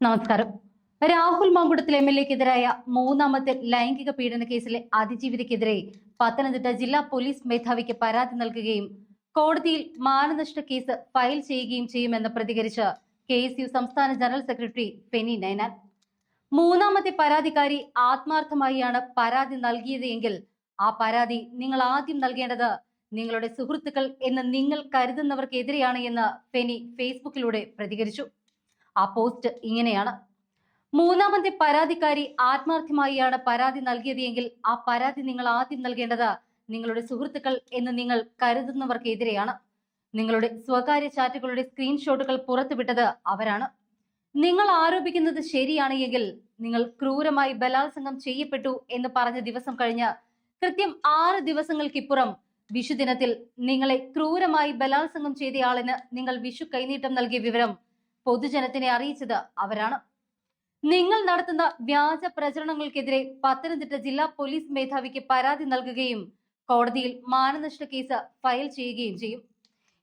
നമസ്കാരം. Rahul Mamkootathil M L എക്കെതിരായ മൂന്നാമത്തെ ലൈംഗിക പീഡന കേസിലെ അതിജീവിതക്കെതിരെ പത്തനംതിട്ട ജില്ലാ പോലീസ് മേധാവിക്ക് പരാതി നൽകുകയും കോടതിയിൽ മാനനഷ്ട കേസ് ഫയൽ ചെയ്യുകയും ചെയ്യുമെന്ന് പ്രതികരിച്ച് കെ എസ് യു സംസ്ഥാന ജനറൽ സെക്രട്ടറി പെനി നയനാൻ. മൂന്നാമത്തെ പരാതിക്കാരി ആത്മാർത്ഥമായിയാണ് പരാതി നൽകിയത് ആ പരാതി നിങ്ങൾ ആദ്യം നൽകേണ്ടത് നിങ്ങളുടെ സുഹൃത്തുക്കൾ എന്ന് നിങ്ങൾ കരുതുന്നവർക്കെതിരെയാണ് എന്ന് ഫെനി ഫേസ്ബുക്കിലൂടെ പ്രതികരിച്ചു. ആ പോസ്റ്റ് ഇങ്ങനെയാണ്. മൂന്നാമത്തെ പരാതിക്കാരി ആത്മാർത്ഥമായിയാണ് പരാതി നൽകിയതെങ്കിൽ ആ പരാതി നിങ്ങൾ ആദ്യം നൽകേണ്ടത് നിങ്ങളുടെ സുഹൃത്തുക്കൾ എന്ന് നിങ്ങൾ കരുതുന്നവർക്കെതിരെയാണ്. നിങ്ങളുടെ സ്വകാര്യ ചാറ്റുകളുടെ സ്ക്രീൻഷോട്ടുകൾ പുറത്തുവിട്ടത് അവരാണ്. നിങ്ങൾ ആരോപിക്കുന്നത് ശരിയാണ് എങ്കിൽ നിങ്ങൾ ക്രൂരമായി ബലാത്സംഗം ചെയ്യപ്പെട്ടു എന്ന് പറഞ്ഞ ദിവസം കഴിഞ്ഞ് കൃത്യം ആറ് ദിവസങ്ങൾക്കിപ്പുറം വിഷുദിനത്തിൽ നിങ്ങളെ ക്രൂരമായി ബലാത്സംഗം ചെയ്തയാളിന് നിങ്ങൾ വിഷു കൈനീട്ടം നൽകിയ വിവരം പൊതുജനത്തിനെ അറിയിച്ചത് അവരാണ്. നിങ്ങൾ നടത്തുന്ന വ്യാജ പ്രചരണങ്ങൾക്കെതിരെ പത്തനംതിട്ട ജില്ലാ പോലീസ് മേധാവിക്ക് പരാതി നൽകുകയും കോടതിയിൽ മാനനഷ്ട കേസ് ഫയൽ ചെയ്യുകയും ചെയ്യും.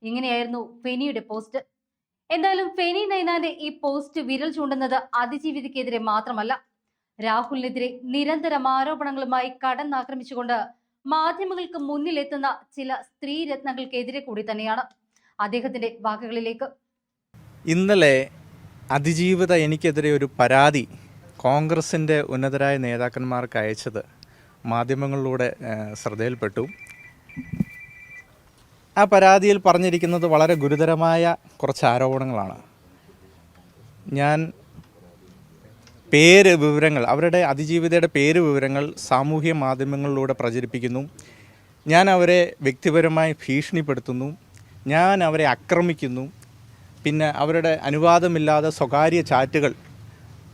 ഇങ്ങനെയായിരുന്നു ഫെനിയുടെ പോസ്റ്റ്. എന്തായാലും ഫെനി നൈനാന്റെ ഈ പോസ്റ്റ് വിരൽ ചൂണ്ടുന്നത് അതിജീവിതക്കെതിരെ മാത്രമല്ല. രാഹുലിനെതിരെ നിരന്തരം ആരോപണങ്ങളുമായി കടന്നാക്രമിച്ചുകൊണ്ട് മാധ്യമങ്ങൾക്ക് മുന്നിലെത്തുന്ന ചില സ്ത്രീരത്നങ്ങൾക്കെതിരെ കൂടി തന്നെയാണ്. അദ്ദേഹത്തിന്റെ വാക്കുകളിലേക്ക് ഇന്നലെ അതിജീവിത എനിക്കെതിരെ ഒരു പരാതി കോൺഗ്രസിന്റെ ഉന്നതരായ നേതാക്കന്മാർക്ക് അയച്ചത് മാധ്യമങ്ങളിലൂടെ ശ്രദ്ധയിൽപ്പെട്ടു. ആ പരാതിയിൽ പറഞ്ഞിരിക്കുന്നത് വളരെ ഗുരുതരമായ കുറച്ച് ആരോപണങ്ങളാണ്. ഞാൻ പേര് വിവരങ്ങൾ അവരുടെ അതിജീവിതയുടെ പേര് വിവരങ്ങൾ സാമൂഹ്യ മാധ്യമങ്ങളിലൂടെ പ്രചരിപ്പിക്കുന്നു. ഞാൻ അവരെ വ്യക്തിപരമായി ഭീഷണിപ്പെടുത്തുന്നു. ഞാൻ അവരെ ആക്രമിക്കുന്നു. പിന്നെ അവരുടെ അനുവാദമില്ലാതെ സ്വകാര്യ ചാറ്റുകൾ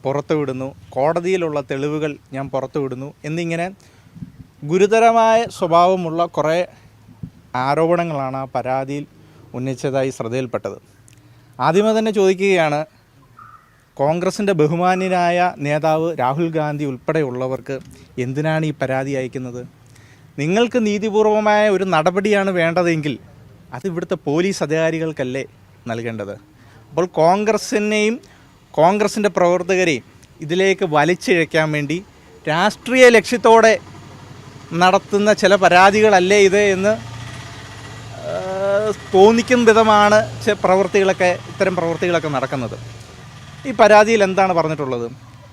പുറത്തുവിടുന്നു. കോടതിയിലുള്ള തെളിവുകൾ ഞാൻ പുറത്തുവിടുന്നു. എന്നിങ്ങനെ ഗുരുതരമായ സ്വഭാവമുള്ള കുറേ ആരോപണങ്ങളാണ് ആ പരാതിയിൽ ഉന്നയിച്ചതായി ശ്രദ്ധയിൽപ്പെട്ടത്. ആദ്യമേ തന്നെ ചോദിക്കുകയാണ് കോൺഗ്രസിന്റെ ബഹുമാന്യനായ നേതാവ് രാഹുൽ ഗാന്ധി ഉൾപ്പെടെയുള്ളവർക്ക് എന്തിനാണ് ഈ പരാതി അയക്കുന്നത്? നിങ്ങൾക്ക് നീതിപൂർവമായ ഒരു നടപടിയാണ് വേണ്ടതെങ്കിൽ അത് ഇവിടുത്തെ പോലീസ് അധികാരികൾക്കല്ലേ നൽകേണ്ടത്? അപ്പോൾ കോൺഗ്രസിനെയും കോൺഗ്രസിന്റെ പ്രവർത്തകരെയും ഇതിലേക്ക് വലിച്ചിഴയ്ക്കാൻ വേണ്ടി രാഷ്ട്രീയ ലക്ഷ്യത്തോടെ നടത്തുന്ന ചില പരാതികളല്ലേ ഇത് എന്ന് തോന്നിക്കും വിധമാണ് പ്രവൃത്തികളൊക്കെ ഇത്തരം പ്രവൃത്തികളൊക്കെ നടക്കുന്നത്. ഈ പരാതിയിൽ എന്താണ് പറഞ്ഞിട്ടുള്ളത്?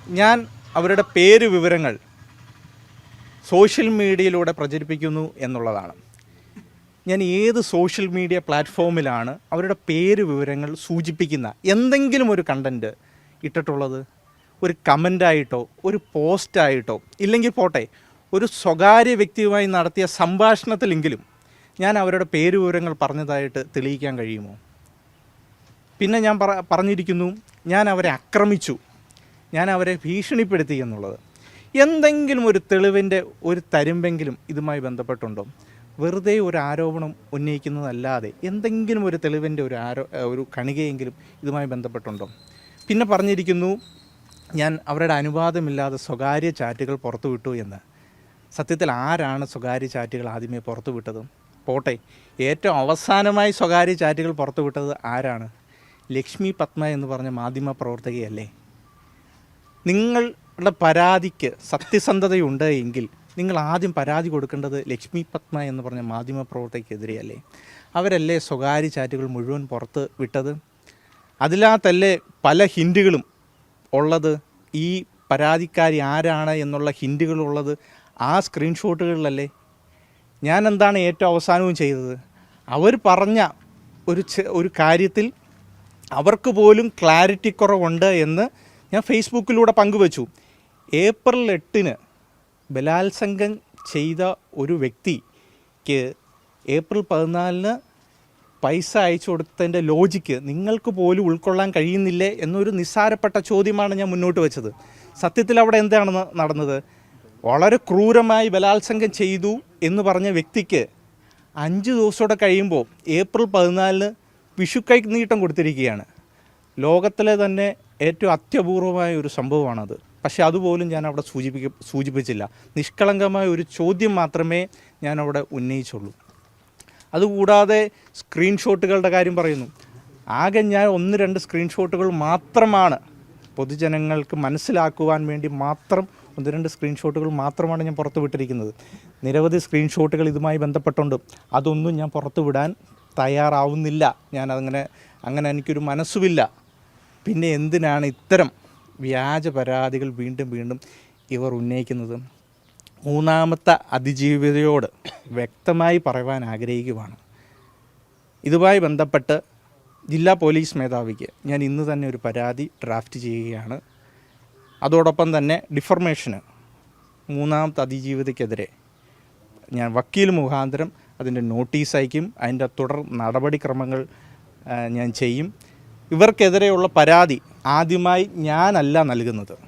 ഞാൻ അവരുടെ പേര് വിവരങ്ങൾ സോഷ്യൽ മീഡിയയിലൂടെ പ്രചരിപ്പിക്കുന്നു എന്നുള്ളതാണ്. ഞാൻ ഏത് സോഷ്യൽ മീഡിയ പ്ലാറ്റ്ഫോമിലാണ് അവരുടെ പേര് വിവരങ്ങൾ സൂചിപ്പിക്കുന്ന എന്തെങ്കിലും ഒരു കണ്ടന്റ് ഇട്ടിട്ടുള്ളത്? ഒരു കമന്റായിട്ടോ ഒരു പോസ്റ്റായിട്ടോ ഇല്ലെങ്കിൽ പോട്ടെ ഒരു സ്വകാര്യ വ്യക്തിയുമായി നടത്തിയ സംഭാഷണത്തിലെങ്കിലും ഞാൻ അവരുടെ പേര് വിവരങ്ങൾ പറഞ്ഞതായിട്ട് തെളിയിക്കാൻ കഴിയുമോ? പിന്നെ ഞാൻ പറ പറഞ്ഞിരിക്കുന്നു ഞാൻ അവരെ ആക്രമിച്ചു ഞാൻ അവരെ ഭീഷണിപ്പെടുത്തി എന്നുള്ളത്. എന്തെങ്കിലും ഒരു തെളിവിന്റെ ഒരു തരുമ്പെങ്കിലും ഇതുമായി ബന്ധപ്പെട്ടുണ്ടോ? വെറുതെ ഒരു ആരോപണം ഉന്നയിക്കുന്നതല്ലാതെ എന്തെങ്കിലും ഒരു തെളിവിന്റെ ഒരു ആരോ ഒരു കണികയെങ്കിലും ഇതുമായി ബന്ധപ്പെട്ടുണ്ടോ? പിന്നെ പറഞ്ഞിരിക്കുന്നു ഞാൻ അവരുടെ അനുവാദമില്ലാതെ സ്വകാര്യ ചാറ്റുകൾ പുറത്തുവിട്ടു എന്ന്. സത്യത്തിൽ ആരാണ് സ്വകാര്യ ചാറ്റുകൾ ആദ്യമേ പുറത്തുവിട്ടത്? പോട്ടെ ഏറ്റവും അവസാനമായി സ്വകാര്യ ചാറ്റുകൾ പുറത്തുവിട്ടത് ആരാണ്? ലക്ഷ്മി പത്മ എന്ന് പറഞ്ഞ മാധ്യമ പ്രവർത്തകയല്ലേ നിങ്ങളുടെ പരാതിക്ക് സത്യസന്ധതയുണ്ട് എങ്കിൽ നിങ്ങൾ ആദ്യം പരാതി കൊടുക്കേണ്ടത് ലക്ഷ്മി പത്മ എന്ന് പറഞ്ഞ മാധ്യമ പ്രവർത്തകയ്ക്കെതിരെയല്ലേ അവരല്ലേ സ്വകാര്യ ചാറ്റുകൾ മുഴുവൻ പുറത്ത് വിട്ടത്? അതിനകത്തല്ലേ പല ഹിൻഡുകളും ഉള്ളത്? ഈ പരാതിക്കാരി ആരാണ് എന്നുള്ള ഹിൻഡുകളുള്ളത് ആ സ്ക്രീൻഷോട്ടുകളിലല്ലേ? ഞാൻ എന്താണ് ഏറ്റവും അവസാനവും ചെയ്തത്? അവർ പറഞ്ഞ ഒരു ഒരു കാര്യത്തിൽ അവർക്ക് പോലും ക്ലാരിറ്റി കുറവുണ്ട് എന്ന് ഞാൻ ഫേസ്ബുക്കിലൂടെ പങ്കുവച്ചു. ഏപ്രിൽ എട്ടിന് ബലാത്സംഗം ചെയ്ത ഒരു വ്യക്തിക്ക് ഏപ്രിൽ പതിനാലിന് പൈസ അയച്ചു കൊടുത്തതിന്റെ ലോജിക്ക് നിങ്ങൾക്ക് പോലും ഉൾക്കൊള്ളാൻ കഴിയുന്നില്ലേ എന്നൊരു നിസ്സാരപ്പെട്ട ചോദ്യമാണ് ഞാൻ മുന്നോട്ട് വെച്ചത്. സത്യത്തിൽ അവിടെ എന്താണ് നടന്നത്? വളരെ ക്രൂരമായി ബലാത്സംഗം ചെയ്തു എന്ന് പറഞ്ഞ വ്യക്തിക്ക് അഞ്ച് ദിവസത്തോടെ കഴിയുമ്പോൾ ഏപ്രിൽ പതിനാലിന് വിഷുക്കൈ നീട്ടം കൊടുത്തിരിക്കുകയാണ്. ലോകത്തിലെ തന്നെ ഏറ്റവും അത്യപൂർവമായ ഒരു സംഭവമാണത്. പക്ഷേ അതുപോലും ഞാൻ അവിടെ സൂചിപ്പിക്ക സൂചിപ്പിച്ചില്ല. നിഷ്കളങ്കമായ ഒരു ചോദ്യം മാത്രമേ ഞാൻ ഉന്നയിച്ചുള്ളൂ. അതുകൂടാതെ സ്ക്രീൻഷോട്ടുകളുടെ കാര്യം പറയുന്നു. ആകെ ഞാൻ ഒന്ന് രണ്ട് സ്ക്രീൻഷോട്ടുകൾ മാത്രമാണ് പൊതുജനങ്ങൾക്ക് മനസ്സിലാക്കുവാൻ വേണ്ടി മാത്രം ഒന്ന് രണ്ട് സ്ക്രീൻഷോട്ടുകൾ മാത്രമാണ് ഞാൻ പുറത്തു വിട്ടിരിക്കുന്നത്. നിരവധി സ്ക്രീൻഷോട്ടുകൾ ഇതുമായി ബന്ധപ്പെട്ടുണ്ട്. അതൊന്നും ഞാൻ പുറത്തു വിടാൻ തയ്യാറാവുന്നില്ല. ഞാൻ അങ്ങനെ അങ്ങനെ എനിക്കൊരു മനസ്സുമില്ല. പിന്നെ എന്തിനാണ് ഇത്തരം വ്യാജ പരാതികൾ വീണ്ടും വീണ്ടും ഇവർ ഉന്നയിക്കുന്നതും മൂന്നാമത്തെ അതിജീവിതയോട് വ്യക്തമായി പറയുവാൻ ആഗ്രഹിക്കുവാണ്. ഇതുമായി ബന്ധപ്പെട്ട് ജില്ലാ പോലീസ് മേധാവിക്ക് ഞാൻ ഇന്ന് തന്നെ ഒരു പരാതി ഡ്രാഫ്റ്റ് ചെയ്യുകയാണ്. അതോടൊപ്പം തന്നെ ഡിഫർമേഷന് മൂന്നാമത്തെ അതിജീവിതയ്ക്കെതിരെ ഞാൻ വക്കീൽ മുഖാന്തരം അതിന്റെ നോട്ടീസ് അയക്കും. അതിന്റെ തുടർ നടപടിക്രമങ്ങൾ ഞാൻ ചെയ്യും. ഇവർക്കെതിരെയുള്ള പരാതി ആദ്യമായി ഞാനല്ല നൽകുന്നത്.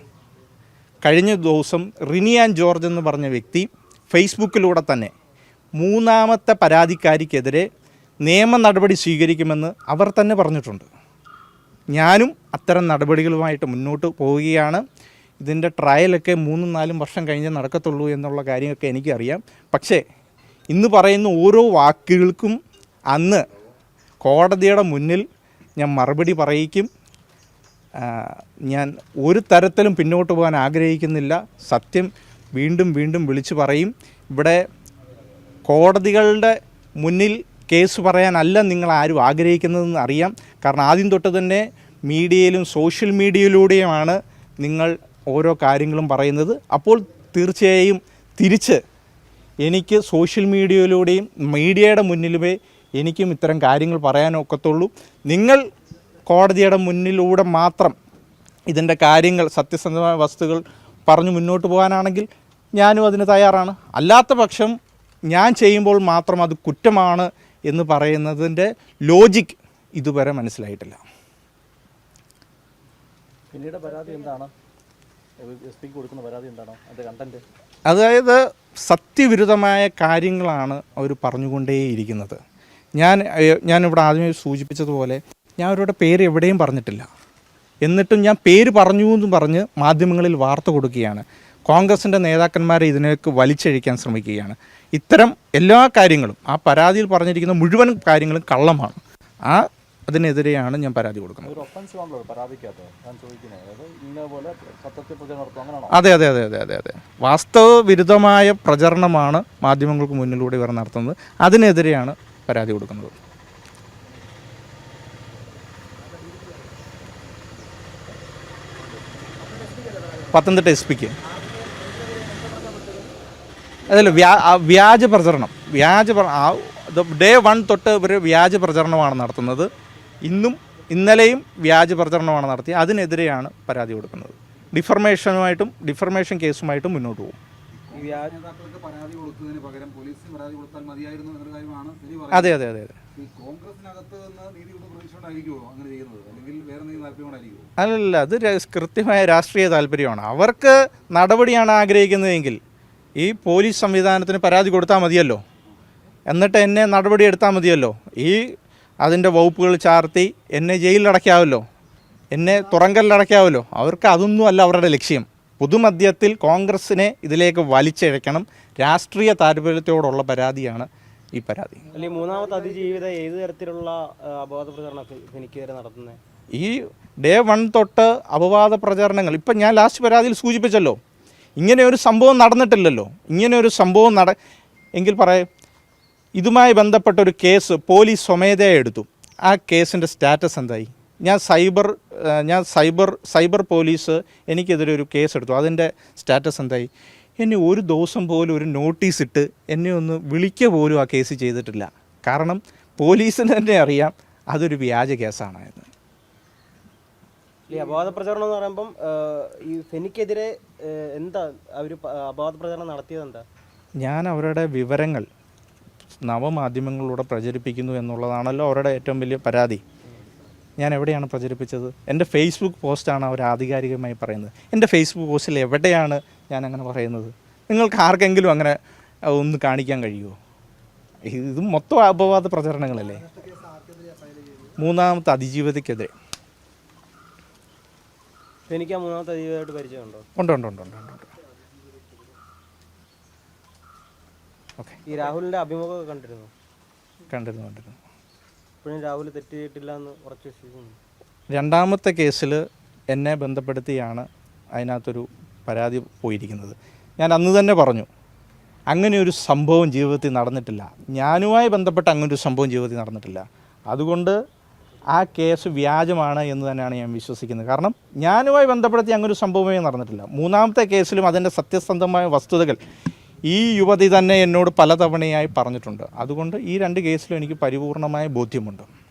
കഴിഞ്ഞ ദിവസം റിനിയാൻ ജോർജ് എന്ന് പറഞ്ഞ വ്യക്തി ഫേസ്ബുക്കിലൂടെ തന്നെ മൂന്നാമത്തെ പരാതിക്കാരിക്കെതിരെ നിയമ നടപടി സ്വീകരിക്കുമെന്ന് അവർ തന്നെ പറഞ്ഞിട്ടുണ്ട്. ഞാനും അത്തരം നടപടികളുമായിട്ട് മുന്നോട്ട് പോവുകയാണ്. ഇതിന്റെ ട്രയലൊക്കെ മൂന്നും നാലും വർഷം കഴിഞ്ഞേ നടക്കത്തുള്ളൂ എന്നുള്ള കാര്യമൊക്കെ എനിക്കറിയാം. പക്ഷേ ഇന്ന് പറയുന്ന ഓരോ വാക്കുകൾക്കും അന്ന് കോടതിയുടെ മുന്നിൽ ഞാൻ മറുപടി പറയിക്കും. ഞാൻ ഒരു തരത്തിലും പിന്നോട്ട് പോകാൻ ആഗ്രഹിക്കുന്നില്ല. സത്യം വീണ്ടും വീണ്ടും വിളിച്ചു പറയും. ഇവിടെ കോടതികളുടെ മുന്നിൽ കേസ് പറയാനല്ല നിങ്ങൾ ആരും ആഗ്രഹിക്കുന്നതെന്ന് അറിയാം. കാരണം ആദ്യം തൊട്ട് തന്നെ മീഡിയയിലും സോഷ്യൽ മീഡിയയിലൂടെയുമാണ് നിങ്ങൾ ഓരോ കാര്യങ്ങളും പറയുന്നത്. അപ്പോൾ തീർച്ചയായും തിരിച്ച് എനിക്ക് സോഷ്യൽ മീഡിയയിലൂടെയും മീഡിയയുടെ മുന്നിലുമേ എനിക്കും ഇത്തരം കാര്യങ്ങൾ പറയാനൊക്കത്തുള്ളൂ. നിങ്ങൾ കോടതിയുടെ മുന്നിലൂടെ മാത്രം ഇതിന്റെ കാര്യങ്ങൾ സത്യസന്ധമായ വസ്തുക്കൾ പറഞ്ഞു മുന്നോട്ട് പോകാനാണെങ്കിൽ ഞാനും അതിന് തയ്യാറാണ്. അല്ലാത്ത പക്ഷം ഞാൻ ചെയ്യുമ്പോൾ മാത്രം അത് കുറ്റമാണ് എന്ന് പറയുന്നതിന്റെ ലോജിക് ഇതുവരെ മനസ്സിലായിട്ടില്ല. പിന്നീട് പരാതി എന്താണ്? കൊടുക്കുന്ന പരാതി എന്താണ്? അതിന്റെ കണ്ടന്റ് അതായത് സത്യവിരുദ്ധമായ കാര്യങ്ങളാണ് അവർ പറഞ്ഞുകൊണ്ടേയിരിക്കുന്നത്. ഞാൻ ഞാനിവിടെ ആദ്യമേ സൂചിപ്പിച്ചതുപോലെ ഞാൻ അവരുടെ പേര് എവിടെയും പറഞ്ഞിട്ടില്ല. എന്നിട്ടും ഞാൻ പേര് പറഞ്ഞു എന്ന് പറഞ്ഞ് മാധ്യമങ്ങളിൽ വാർത്ത കൊടുക്കുകയാണ്. കോൺഗ്രസിന്റെ നേതാക്കന്മാരെ ഇതിനേക്ക് വലിച്ചഴിക്കാൻ ശ്രമിക്കുകയാണ്. ഇത്തരം എല്ലാ കാര്യങ്ങളും ആ പരാതിയിൽ പറഞ്ഞിരിക്കുന്ന മുഴുവൻ കാര്യങ്ങളും കള്ളമാണ്. ആ അതിനെതിരെയാണ് ഞാൻ പരാതി കൊടുക്കുന്നത്. അതെ അതെ അതെ അതെ അതെ അതെ വാസ്തവ വിരുദ്ധമായ പ്രചരണമാണ് മാധ്യമങ്ങൾക്ക് മുന്നിലൂടെ ഇവർ നടത്തുന്നത്. അതിനെതിരെയാണ് പരാതി കൊടുക്കുന്നത്. പത്തനംതിട്ട എസ് പിക്ക് അതല്ല വ്യാ വ്യാജ പ്രചരണം. വ്യാജ ഡേ വൺ തൊട്ട് ഇവർ വ്യാജ പ്രചരണമാണ് നടത്തുന്നത്. ഇന്നും ഇന്നലെയും വ്യാജ പ്രചരണമാണ് നടത്തി അതിനെതിരെയാണ് പരാതി കൊടുക്കുന്നത്. ഡിഫർമേഷനുമായിട്ടും ഡിഫർമേഷൻ കേസുമായിട്ടും മുന്നോട്ട് പോകും. അതെ അതെ അതെ അതെ. ഈ അങ്ങനെ അല്ലെങ്കിൽ വേറെ അല്ലല്ല അത് കൃത്യമായ രാഷ്ട്രീയ താല്പര്യമാണ്. അവർക്ക് നടപടിയാണ് ആഗ്രഹിക്കുന്നതെങ്കിൽ ഈ പോലീസ് സംവിധാനത്തിന് പരാതി കൊടുത്താൽ മതിയല്ലോ. എന്നിട്ട് എന്നെ നടപടി എടുത്താൽ മതിയല്ലോ. ഈ അതിന്റെ വകുപ്പുകൾ ചാർത്തി എന്നെ ജയിലിലടയ്ക്കാമല്ലോ എന്നെ തുറങ്കലിലടയ്ക്കാമല്ലോ അവർക്ക് അതൊന്നും അല്ല അവരുടെ ലക്ഷ്യം. പൊതുമധ്യത്തിൽ കോൺഗ്രസിനെ ഇതിലേക്ക് വലിച്ചിഴക്കണം. രാഷ്ട്രീയ താല്പര്യത്തോടുള്ള പരാതിയാണ് ഈ പരാതി. മൂന്നാമത്തെ അതിജീവിത ഏത് തരത്തിലുള്ള അപവാദ അപവാദ പ്രചരണം എനിക്കെതിരെ നടത്തുന്നത് ഈ ഡേ വൺ തൊട്ട് അപവാദ പ്രചരണങ്ങൾ ഇപ്പം ഞാൻ ലാസ്റ്റ് പരാതിയിൽ സൂചിപ്പിച്ചല്ലോ ഇങ്ങനെ ഒരു സംഭവം നടന്നിട്ടില്ലല്ലോ ഇങ്ങനെ ഒരു സംഭവം നട എങ്കിൽ പറയാം ഇതുമായി ബന്ധപ്പെട്ട ഒരു കേസ് പോലീസ് സ്വമേധയാ എടുത്തു. ആ കേസിന്റെ സ്റ്റാറ്റസ് എന്തായി? ഞാൻ സൈബർ ഞാൻ സൈബർ സൈബർ പോലീസ് എനിക്കെതിരെ ഒരു കേസ് എടുത്തു. അതിന്റെ സ്റ്റാറ്റസ് എന്തായി? എന്നെ ഒരു ദിവസം പോലും ഒരു നോട്ടീസ് ഇട്ട് എന്നെ ഒന്ന് വിളിക്കുക പോലും ആ കേസ് ചെയ്തിട്ടില്ല. കാരണം പോലീസിന് തന്നെ അറിയാം അതൊരു വ്യാജ കേസാണ് എന്ന് ഈ അപവാദ പ്രചരണം എന്ന് പറയുമ്പം ഈ ഫെനിക്കെതിരെ എന്താ അവർ അപവാദ പ്രചരണം നടത്തിയത് എന്താ? ഞാൻ അവരുടെ വിവരങ്ങൾ നവമാധ്യമങ്ങളിലൂടെ പ്രചരിപ്പിക്കുന്നു എന്നുള്ളതാണല്ലോ അവരുടെ ഏറ്റവും വലിയ പരാതി. ഞാൻ എവിടെയാണ് പ്രചരിപ്പിച്ചത്? എന്റെ ഫേസ്ബുക്ക് പോസ്റ്റാണ് അവർ ആധികാരികമായി പറയുന്നത്. എന്റെ ഫേസ്ബുക്ക് പോസ്റ്റിൽ എവിടെയാണ് ഞാൻ അങ്ങനെ പറയുന്നത്. നിങ്ങൾക്ക് ആർക്കെങ്കിലും അങ്ങനെ ഒന്ന് കാണിക്കാൻ കഴിയുമോ ഇത് മൊത്തം അപവാദ പ്രചരണങ്ങളല്ലേ? മൂന്നാമത്തെ അതിജീവിതക്കെതിരെ എനിക്ക് ആ മൂന്നാമത്തെ അതിജീവിതമായിട്ട് പരിചയമുണ്ടോ? ഉണ്ട് ഉണ്ട് ഉണ്ട് ഉണ്ട് ഉണ്ട് ഉണ്ട്. ഓക്കെ. ഈ രാഹുലിന്റെ അഭിമുഖമൊക്കെ കണ്ടിരുന്നു? കണ്ടിരുന്നു കണ്ടിരുന്നു. ഇപ്പോഴും രാഹുൽ തെറ്റ് ചെയ്തിട്ടില്ല എന്ന് ഉറച്ചു വിശ്വസിക്കുന്നു. രണ്ടാമത്തെ കേസിൽ എന്നെ ബന്ധപ്പെടുത്തിയാണ് അതിനകത്തൊരു പരാതി പോയിരിക്കുന്നത്. ഞാൻ അന്ന് തന്നെ പറഞ്ഞു അങ്ങനെ ഒരു സംഭവം ജീവിതത്തിൽ നടന്നിട്ടില്ല. ഞാനുമായി ബന്ധപ്പെട്ട് അങ്ങനെ ഒരു സംഭവം ജീവിതത്തിൽ നടന്നിട്ടില്ല. അതുകൊണ്ട് ആ കേസ് വ്യാജമാണ് എന്ന് തന്നെയാണ് ഞാൻ വിശ്വസിക്കുന്നത്. കാരണം ഞാനുമായി ബന്ധപ്പെടുത്തി അങ്ങനെ ഒരു സംഭവമേ നടന്നിട്ടില്ല. മൂന്നാമത്തെ കേസിലും അതിന്റെ സത്യസന്ധമായ വസ്തുതകൾ ഈ യുവതി തന്നെ എന്നോട് പലതവണയായി പറഞ്ഞിട്ടുണ്ട്. അതുകൊണ്ട് ഈ രണ്ട് കേസിലും എനിക്ക് പരിപൂർണമായ ബോധ്യമുണ്ട്.